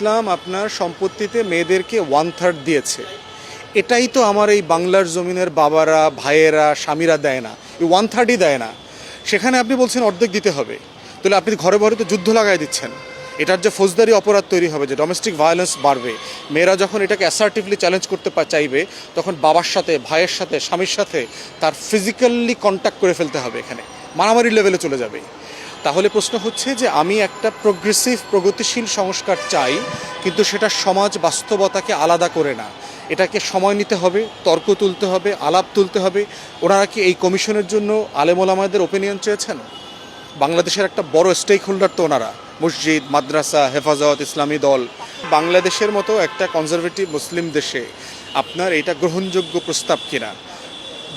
ইসলাম আপনার সম্পত্তিতে মেয়েদেরকে ওয়ান থার্ড দিয়েছে। এটাই তো আমার এই বাংলার জমিনের বাবারা, ভাইয়েরা, স্বামীরা দেয় না। এই ওয়ান থার্ডই দেয় না। সেখানে আপনি বলছেন অর্ধেক দিতে হবে। তাহলে আপনি ঘরে ঘরে তো যুদ্ধ লাগাই দিচ্ছেন। এটার যে ফৌজদারি অপরাধ তৈরি হবে, যে ডোমেস্টিক ভায়োলেন্স বাড়বে, মেয়েরা যখন এটাকে অ্যাসার্টিভলি চ্যালেঞ্জ করতে চাইবে, তখন বাবার সাথে, ভাইয়ের সাথে, স্বামীর সাথে তার ফিজিক্যালি কন্ট্যাক্ট করে ফেলতে হবে এখানে। মারামারি লেভেলে চলে যাবে। তাহলে প্রশ্ন হচ্ছে যে আমি একটা প্রোগ্রেসিভ প্রগতিশীল সংস্কার চাই, কিন্তু সেটা সমাজ বাস্তবতাকে আলাদা করে না। এটাকে সময় নিতে হবে, তর্ক তুলতে হবে, আলাপ তুলতে হবে। ওনারা কি এই কমিশনের জন্য আলেমোলামাদের ওপিনিয়ন চেয়েছেন? বাংলাদেশের একটা বড় স্টেক হোল্ডার তো ওনারা, মসজিদ, মাদ্রাসা, হেফাজত, ইসলামী দল। বাংলাদেশের মতো একটা কনজারভেটিভ মুসলিম দেশে আপনার এটা গ্রহণযোগ্য প্রস্তাব কিনা?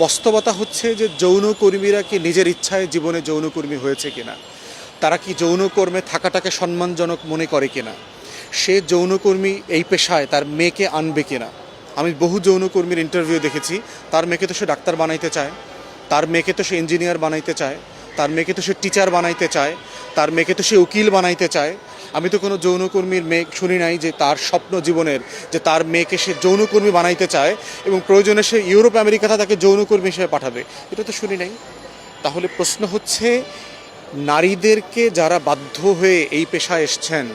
বাস্তবতা হচ্ছে যে যৌনকর্মীরা কি নিজের ইচ্ছায় জীবনে যৌনকর্মী হয়েছে কিনা? তারা কি যৌনকর্মে থাকাটাকে সম্মানজনক মনে করে কিনা? সে যৌনকর্মী এই পেশায় তার মেয়েকে আনবে কিনা? আমি বহু যৌনকর্মীর ইন্টারভিউ দেখেছি। তার মেয়েকে তো সে ডাক্তার বানাইতে চায়। তার মেয়েকে তো সে ইঞ্জিনিয়ার বানাইতে চায়। তার মেয়েকে তো সে টিচার বানাইতে চায়। তার মেয়েকে তো সে উকিল বানাইতে চায়। আমি তো কোনো যৌনকর্মীর মেয়ে শুনি নাই যে তার স্বপ্ন জীবনের, যে তার মেয়েকে সে যৌনকর্মী বানাইতে চায় এবং প্রয়োজনে সে ইউরোপ, আমেরিকাতে তাকে যৌনকর্মী হিসেবে পাঠাবে। এটা তো শুনি নাই। তাহলে প্রশ্ন হচ্ছে নারীদেরকে যারা বাধ্য হয়ে এই পেশায় এসছেন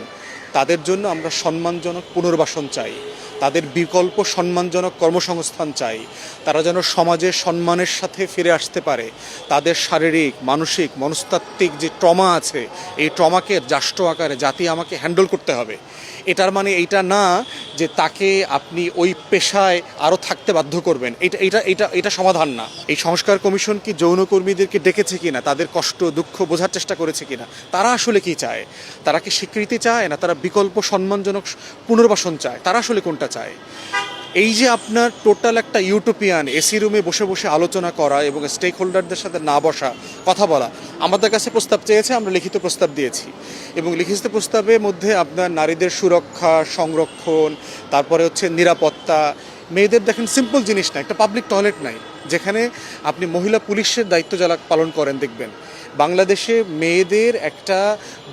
তাদের জন্য আমরা সম্মানজনক পুনর্বাসন চাই। তাদের বিকল্প সম্মানজনক কর্মসংস্থান চাই। তারা যেন সমাজে সম্মানের সাথে ফিরে আসতে পারে। তাদের শারীরিক, মানসিক, মনস্তাত্ত্বিক যে ট্রমা আছে, এই ট্রমাকে রাষ্ট্র আকারে জাতি আমাকে হ্যান্ডেল করতে হবে। এটার মানে এইটা না যে তাকে আপনি ওই পেশায় আরও থাকতে বাধ্য করবেন। এটা এটা এটা এটা সমাধান না। এই সংস্কার কমিশন কি যৌনকর্মীদেরকে ডেকেছে কিনা, তাদের কষ্ট, দুঃখ বোঝার চেষ্টা করেছে কিনা, তারা আসলে কি চায়? তারা কি স্বীকৃতি চায় না তারা বিকল্প সম্মানজনক পুনর্বাসন চায়? তারা আসলে কোনটা চায় এই যে আপনার টোটাল একটা ইউটোপিয়ান এসি রুমে বসে বসে আলোচনা করা এবং স্টেক হোল্ডারদের সাথে না বসা কথা বলা, আমাদের কাছে প্রস্তাব চেয়েছে, আমরা লিখিত প্রস্তাব দিয়েছি। এবং লিখিত প্রস্তাবের মধ্যে আপনার নারীদের সুরক্ষা, সংরক্ষণ, তারপরে হচ্ছে নিরাপত্তা, মেয়েদের দেখেন সিম্পল জিনিস না, একটা পাবলিক টয়লেট নাই, যেখানে আপনি মহিলা পুলিশের দায়িত্ব যারা পালন করেন দেখবেন। বাংলাদেশে মেয়েদের একটা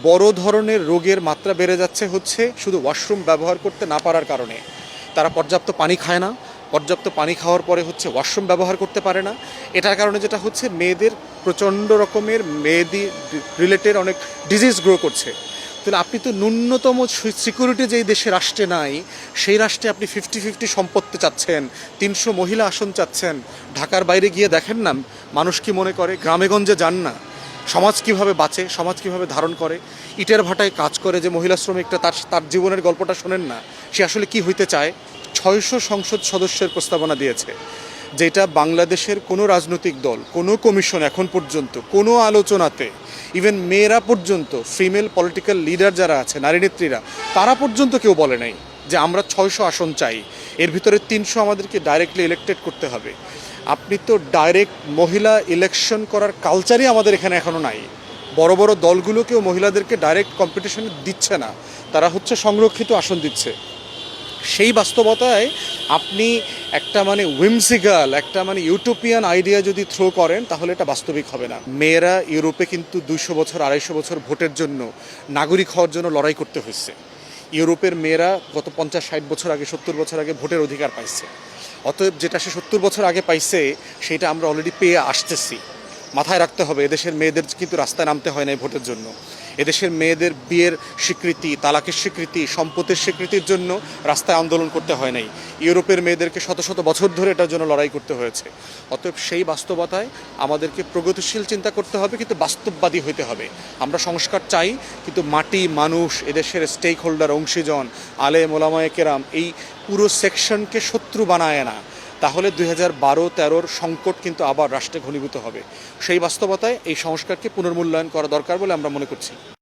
বড় ধরনের রোগের মাত্রা বেড়ে যাচ্ছে হচ্ছে শুধু ওয়াশরুম ব্যবহার করতে না পারার কারণে। তারা পর্যাপ্ত পানি খায় না, পর্যাপ্ত পানি খাওয়ার পরে হচ্ছে ওয়াশরুম ব্যবহার করতে পারে না। এটার কারণে যেটা হচ্ছে, মেয়েদের প্রচণ্ড রকমের মেয়েদি রিলেটেড অনেক ডিজিজ গ্রো করছে। তাহলে আপনি তো ন্যূনতম সিকিউরিটি যেই দেশে রাষ্ট্রে নাই, সেই রাষ্ট্রে আপনি ফিফটি ফিফটি সম্পত্তি চাচ্ছেন, তিনশো মহিলা আসন চাচ্ছেন। ঢাকার বাইরে গিয়ে দেখেন না, মানুষ কি মনে করে গ্রামেগঞ্জে যান না। সমাজ কীভাবে বাঁচে, সমাজ কীভাবে ধারণ করে, ইটের ভাটায় কাজ করে যে মহিলা শ্রমিকটা তার তার জীবনের গল্পটা শোনেন না, সে আসলে কি হইতে চায়? ছয়শো সংসদ সদস্যের প্রস্তাবনা দিয়েছে, যেটা বাংলাদেশের কোনো রাজনৈতিক দল, কোনো কমিশন এখন পর্যন্ত, কোনো আলোচনাতে ইভেন মেয়েরা পর্যন্ত ফিমেল পলিটিক্যাল লিডার যারা আছে, নারী নেত্রীরা, তারা পর্যন্ত কেউ বলে নাই যে আমরা ছয়শো আসন চাই। এর ভিতরে তিনশো আমাদেরকে ডাইরেক্টলি ইলেক্টেড করতে হবে। আপনি তো ডাইরেক্ট মহিলা ইলেকশন করার কালচারই আমাদের এখানে এখনও নাই। বড় বড় দলগুলোকেও মহিলাদেরকে ডাইরেক্ট কম্পিটিশনে দিচ্ছে না। তারা হচ্ছে সংরক্ষিত আসন দিচ্ছে। সেই বাস্তবতায় আপনি একটা মানে উইমসিগাল একটা মানে ইউটোপিয়ান আইডিয়া যদি থ্রো করেন, তাহলে এটা বাস্তবিক হবে না। মেয়েরা ইউরোপে কিন্তু দুইশো বছর, আড়াইশো বছর ভোটের জন্য, নাগরিক হওয়ার জন্য লড়াই করতে হয়েছে। ইউরোপের মেয়েরা গত পঞ্চাশ ষাট বছর আগে, সত্তর বছর আগে ভোটের অধিকার পাইছে। অতএব যেটা সে সত্তর বছর আগে পাইছে, সেটা আমরা অলরেডি পেয়ে আসতেছি। মাথায় রাখতে হবে, এদেশের মেয়েদের কিন্তু রাস্তায় নামতে হয় না ভোটের জন্য। এদেশের মেয়েদের বিয়ের স্বীকৃতি, তালাকের স্বীকৃতি, সম্পত্তির স্বীকৃতির জন্য রাস্তায় আন্দোলন করতে হয় নাই। ইউরোপের মেয়েদেরকে শত শত বছর ধরে এটার জন্য লড়াই করতে হয়েছে। অতএব সেই বাস্তবতায় আমাদেরকে প্রগতিশীল চিন্তা করতে হবে, কিন্তু বাস্তববাদী হইতে হবে। আমরা সংস্কার চাই, কিন্তু মাটি, মানুষ, এদেশের স্টেক হোল্ডার অংশীজন আলে মোলামায় কেরাম এই পুরো সেকশনকে শত্রু বানায় না। তাহলে দুই হাজার বারো তেরোর সংকট কিন্তু আবার রাষ্ট্রে ঘনীভূত হবে। সেই বাস্তবতায় এই সংস্কারকে পুনর্মূল্যায়ন করা দরকার বলে আমরা মনে করছি।